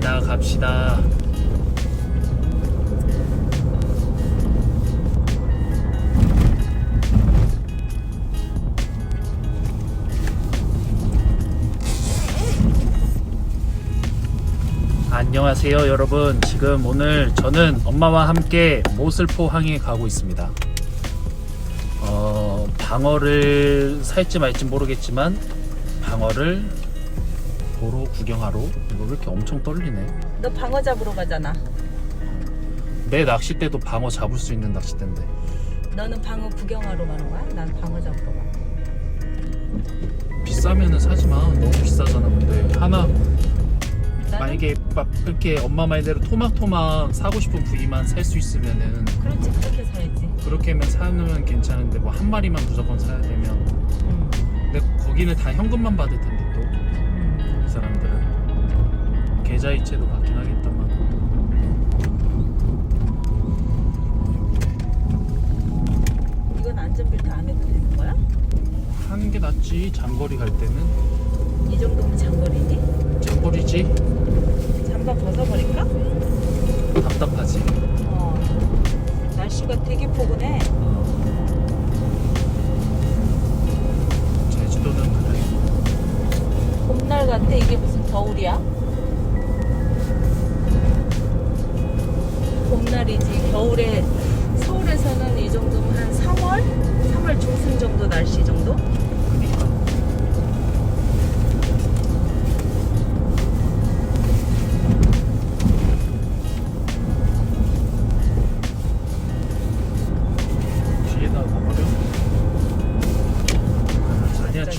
갑시다 갑시다. 안녕하세요 여러분. 지금 오늘 저는 엄마와 함께 모슬포 항에 가고 있습니다. 어, 방어를 살지 말지 모르겠지만 방어를 보러 구경하러 이거 왜 이렇게 엄청 떨리네 너 방어 잡으러 가잖아. 내 낚싯대도 방어 잡을 수 있는 낚싯대인데 너는 방어 구경하러 가는 거야? 난 방어 잡으러 가. 비싸면은 사지마 너무 비싸잖아 근데 하나 나는 만약에 막 그렇게 엄마 말대로 토막토막 사고 싶은 부위만 살 수 있으면은 그렇지 그렇게 사야지. 그렇게 하면 사면 괜찮은데 뭐 한 마리만 무조건 사야 되면 음. 근데 거기는 다 현금만 받을 텐데 계좌이체도 받긴 하겠다만 이건 안전벨트 안 해도 되는 거야? 하는 게 낫지 장거리 갈 때는 이 정도면 장거리니? 장거리지 잠바 벗어버릴까? 답답하지 어. 날씨가 되게 포근해.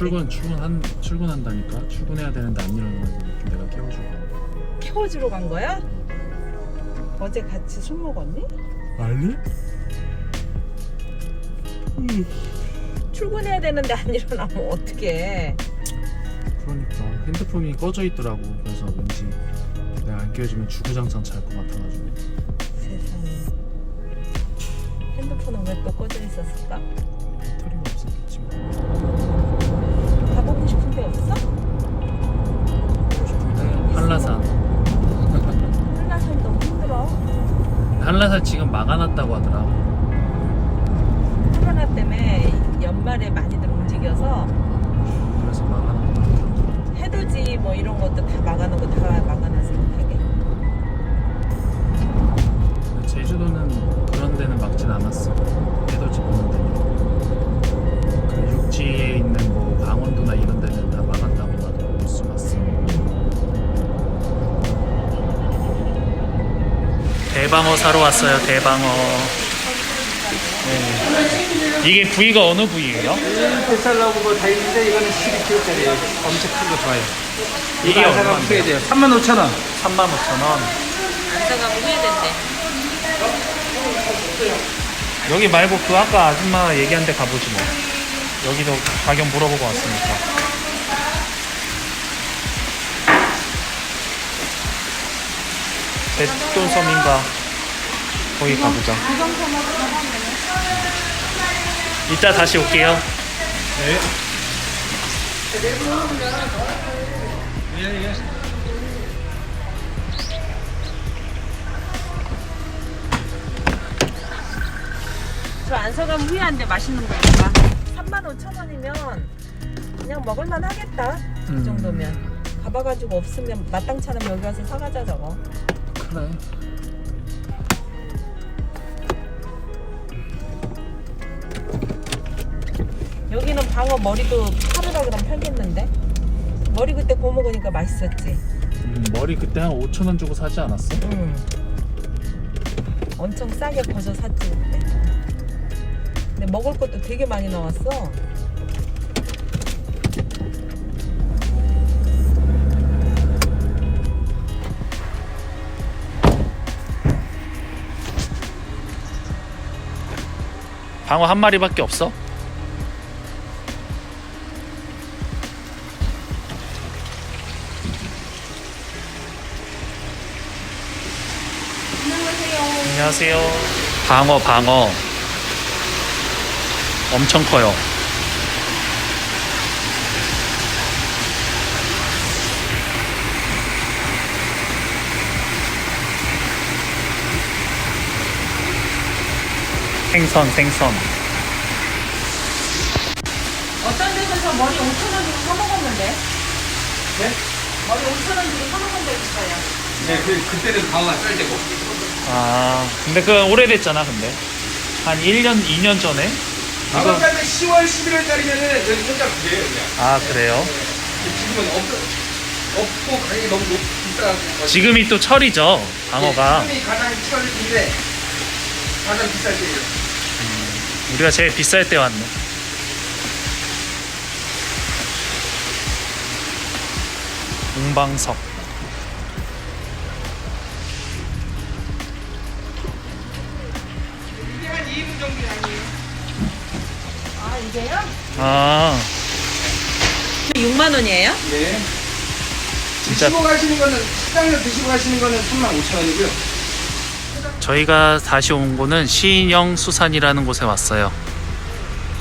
출근 출근한 출근한다니까 출근해야 되는데 안 일어나는 내가 깨워주고 키워주러 간 거야? 어제 같이 술 먹었니? 아니? 출근해야 되는데 안 일어나면 어떡해. 그러니까 핸드폰이 꺼져 있더라고 그래서 왠지 내가 안 깨워주면 주구장창 잘 것 같아가지고 세상에. 핸드폰은 왜 또 꺼져 있었을까? 배터리가 없었겠지 뭐 한라산 지금 막아놨다고 하더라 코로나 때문에 연말에 많이들 움직여서 그래서 막아놨다 해돋이 뭐 이런 것도 다 막아놓고 다 못하게. 근데 제주도는 그런 데는 막진 않았어 대방어 사러 왔어요 대방어 네. 이게 부위가 어느 부위예요? 뱃살 나오고 뭐다 있는데 이거는 12kg짜리예요. 엄청 큰 거 좋아요. 이게? 돼요? 35,000원. 35,000원 안사가 후회된대. 여기 말고 그 아까 아줌마 얘기한 데 가보지 뭐 여기도 가격 물어보고 왔으니까 백돈섬인가 거기 가보자 이따 다시 올게요 네저 안서가면 후회한데 맛있는 거니까. 3만 5천 원이면 그냥 먹을만 하겠다. 음. 이 정도면. 가봐가지고 없으면 마땅치 않으면 여기 와서 사가자 저거. 그래 여기는 방어 머리도 하루라 그럼 팔겠는데? 머리 그때 구워 먹으니까 맛있었지. 음, 머리 그때 한 5천 원 주고 사지 않았어? 응. 엄청 싸게 거저 샀지 그때. 근데 먹을 것도 되게 많이 나왔어. 방어 한 마리밖에 없어? 안녕하세요. 방어, 방어. 엄청 커요. 생선, 생선. 어떤 데서 머리 5천 원 주고 사 먹었는데? 네? 머리 5천 원 주고 사 먹은 적 있어요. 네, 그, 그때는 방어가 쌀 때고. 아 근데 그건 오래됐잖아 근데. 한 1년 2년 전에? 이거 방어까지 10월, 11월 달이면은 여기 혼자 그래요, 그냥. 아 그래요? 지금은 없, 없고 가격이 너무 높, 비싸고. 지금이 또 철이죠 방어가. 지금이 가장 치열인데 가장 비쌀 때예요. 우리가 제일 비쌀 때 왔네. 공방석 2분 정도 양이에요. 아, 이게요? 아 6만 원이에요? 네. 진짜- 드시고 가시는 거는 식당에서 드시고 가시는 거는 3만 5천 원이고요. 저희가 다시 온 곳은 시인영 수산이라는 곳에 왔어요.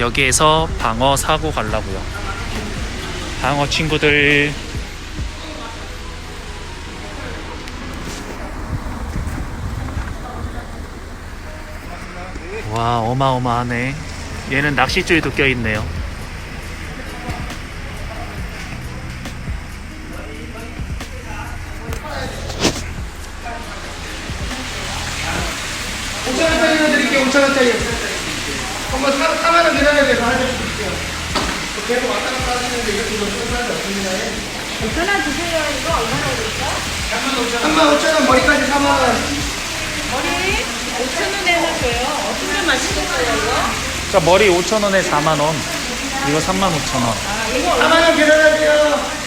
여기에서 방어 사고 가려고요. 방어 친구들. 와 어마어마하네. 얘는 낚싯줄도 껴 있네요. 오천 원짜리로 드릴게요. 5천 원짜리. 한번 4, 4만 원 드려야 돼서 하나 드릴게요. 계속 왔다 갔다 하시는데 이거 지금 손사람이 없습니다. 전화 주세요. 이거 얼마나 오를까? 3만 5천 원 머리까지 4만 원. 머리 5천 원에 해줘요. 어떤 게 맛있겠어요, 이거? 자 머리 5,000원에 4만원. 이거 35,000원. 4만 원 계산하세요.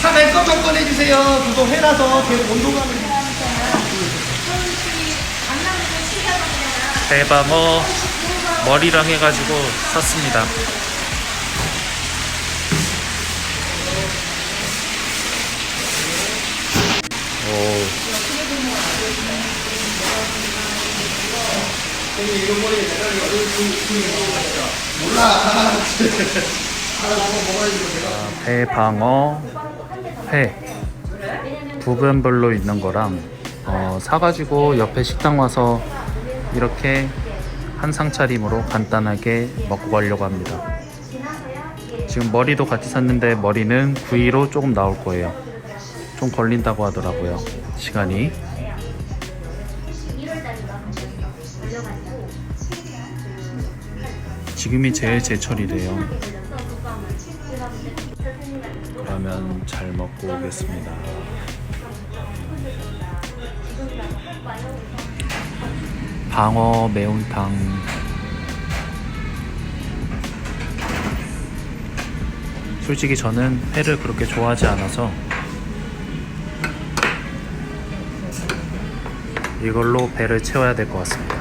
사내 것만 꺼내주세요. 그거 회라서 계속 온도감을. 대방어 머리랑 해가지고 샀습니다. 오. 아, 대방어 회 부분별로 있는 거랑 어, 사가지고 옆에 식당 와서 이렇게 한 상 차림으로 간단하게 먹고 가려고 합니다. 지금 머리도 같이 샀는데 머리는 구이로 조금 나올 거예요. 좀 걸린다고 하더라고요. 시간이. 지금이 제일 제철이래요. 그러면 잘 먹고 오겠습니다. 방어 매운탕 솔직히 저는 회를 그렇게 좋아하지 않아서 이걸로 배를 채워야 될 것 같습니다.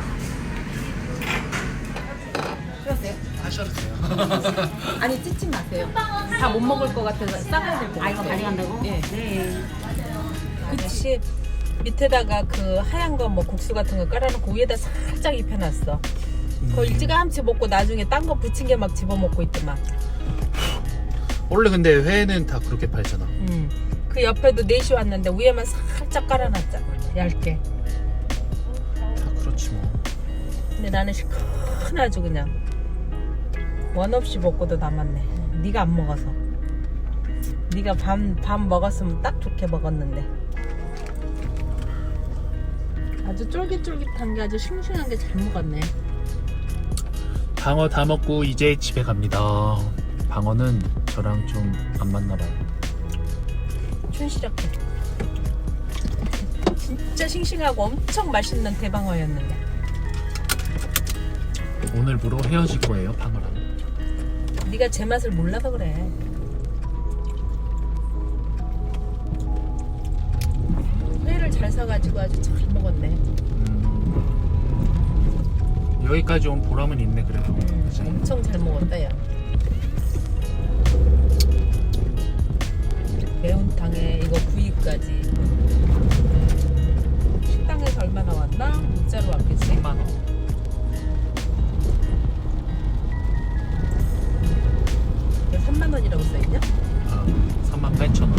아니, 찢지 마세요. 다 못 먹을 것 같아서 싸가야 될것 같아요. 아, 이거 가져간다고? 예. 네. 그치. 밑에다가 그 하얀 거 뭐 국수 같은 거 깔아놓고 위에다 살짝 입혀놨어. 그거 일찌감치 먹고 나중에 딴 거 부친 게 막 집어먹고 있더만. 원래 근데 회는 다 그렇게 팔잖아. 음. 그 옆에도 넷이 왔는데 위에만 살짝 깔아놨잖아. 얇게. 다 그렇지 뭐. 근데 나는 시큰하죠 그냥. 원 없이 먹고도 남았네. 네가 안 먹어서. 네가 밥, 밥 먹었으면 딱 좋게 먹었는데. 아주 쫄깃쫄깃한 게 아주 싱싱한 게 잘 먹었네. 방어 다 먹고 이제 집에 갑니다. 방어는 저랑 좀 안 맞나 봐요. 춘시럽게. 진짜 싱싱하고 엄청 맛있는 대방어였는데. 오늘부로 헤어질 거예요, 방어랑. 네가 제 맛을 몰라서 그래. 회를 잘 사가지고 아주 잘 먹었네. 음, 여기까지 온 보람은 있네 그래도. 그치? 엄청 잘 먹었다 야. 매운탕에 이거 구이까지. 얼마 나왔나? 문자로 왔겠지? 10만 원. 3만 원이라고 써있냐? 아, 3만 8천 원.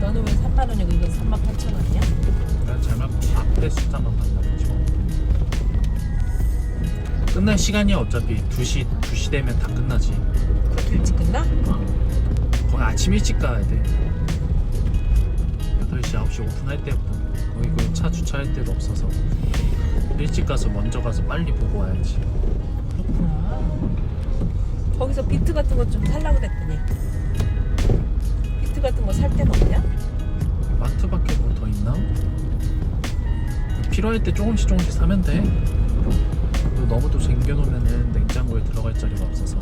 너는 왜 3만 원이고 이건 3만 8천 원이야? 내가 잘못 앞에 숫자만 봤나 보지. 끝날 시간이 어차피 2시 2시 되면 다 끝나지. 그렇게 일찍 끝나? 어. 거기 아침 일찍 가야 돼. 8시 9시 오픈할 때부터 거기 그차 주차할 데도 없어서 일찍 가서 먼저 가서 빨리 보고 와야지. 그렇구나. 거기서 비트 같은 거 좀 살라 그랬더니 비트 같은 거 살 데는 없냐? 마트밖에 뭐 더 있나? 필요할 때 조금씩 조금씩 사면 돼. 또 너무 또 쟁겨놓으면은 냉장고에 들어갈 자리가 없어서.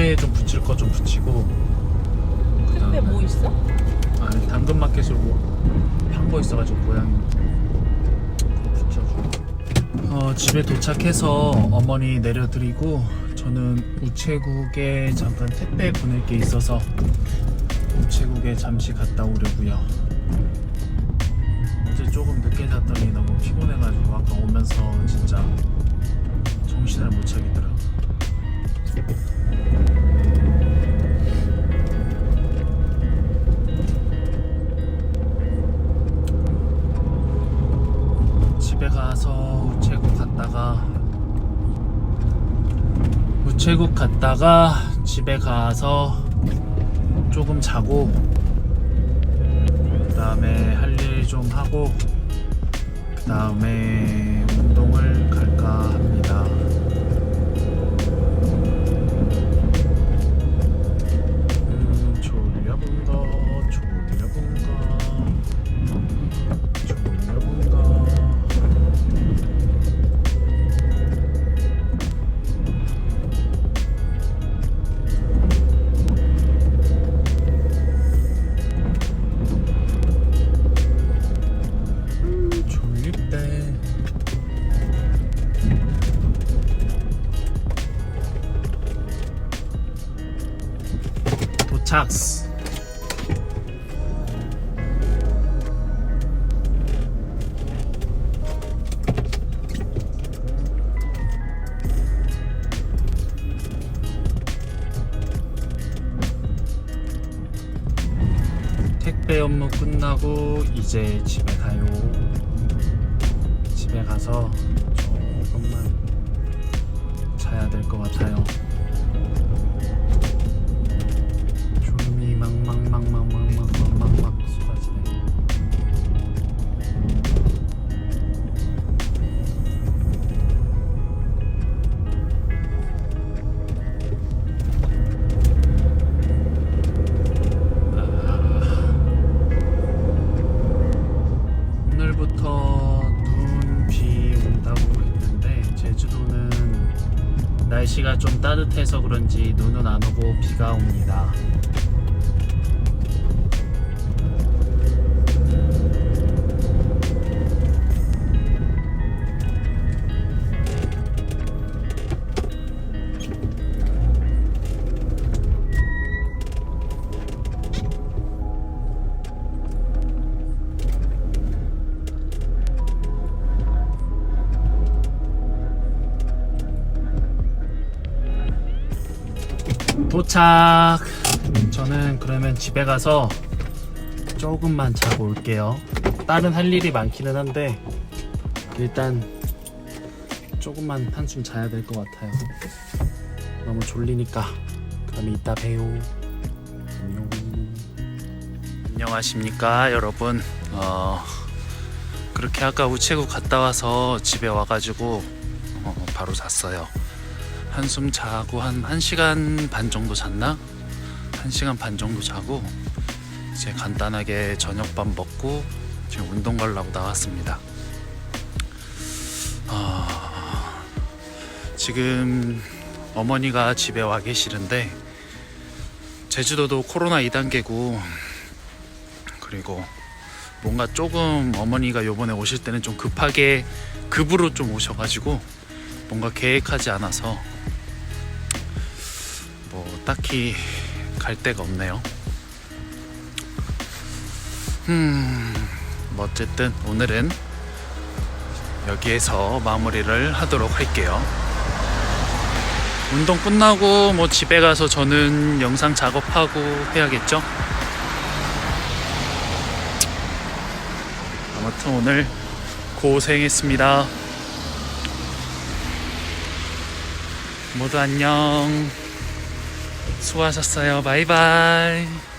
택배에 좀 붙일 거 좀 붙이고. 택배 뭐 있어? 아니 당근 마켓으로 판거 있어가지고 고양이 붙여주고 어, 집에 도착해서 어머니 내려드리고 저는 우체국에 잠깐 택배 보낼 게 있어서 우체국에 잠시 갔다 오려고요 어제 조금 늦게 잤더니 너무 피곤해가지고 아까 오면서 진짜 정신을 못 차리더라고 집에 가서 우체국 갔다가 우체국 갔다가 집에 가서 조금 자고 그 다음에 할 일 좀 하고 그 다음에 운동을 갈까 합니다. 업무 끝나고 이제 집에 가요. 집에 가서 조금만 자야 될 것 같아요. 따뜻해서 그런지 눈은 안 오고 비가 옵니다. 도착. 저는 그러면 집에 가서 조금만 자고 올게요. 다른 할 일이 많기는 한데 일단 조금만 한숨 자야 될 것 같아요. 너무 졸리니까. 그러면 이따 봬요. 안녕. 안녕하십니까 여러분. 어, 그렇게 아까 우체국 갔다 와서 집에 와가지고 어, 바로 잤어요. 한숨 자고 한 1시간 반 정도 잤나? 1시간 반 정도 자고 이제 간단하게 저녁밥 먹고 지금 운동 가려고 나왔습니다. 아, 지금 어머니가 집에 와 계시는데 제주도도 코로나 2단계고 그리고 뭔가 조금 어머니가 요번에 오실 때는 좀 급하게 급으로 좀 오셔가지고 뭔가 계획하지 않아서 뭐 딱히 갈 데가 없네요. 음, 뭐 어쨌든 오늘은 여기에서 마무리를 하도록 할게요. 운동 끝나고 뭐 집에 가서 저는 영상 작업하고 해야겠죠? 아무튼 오늘 고생했습니다. 모두 안녕. 수고하셨어요. 바이바이.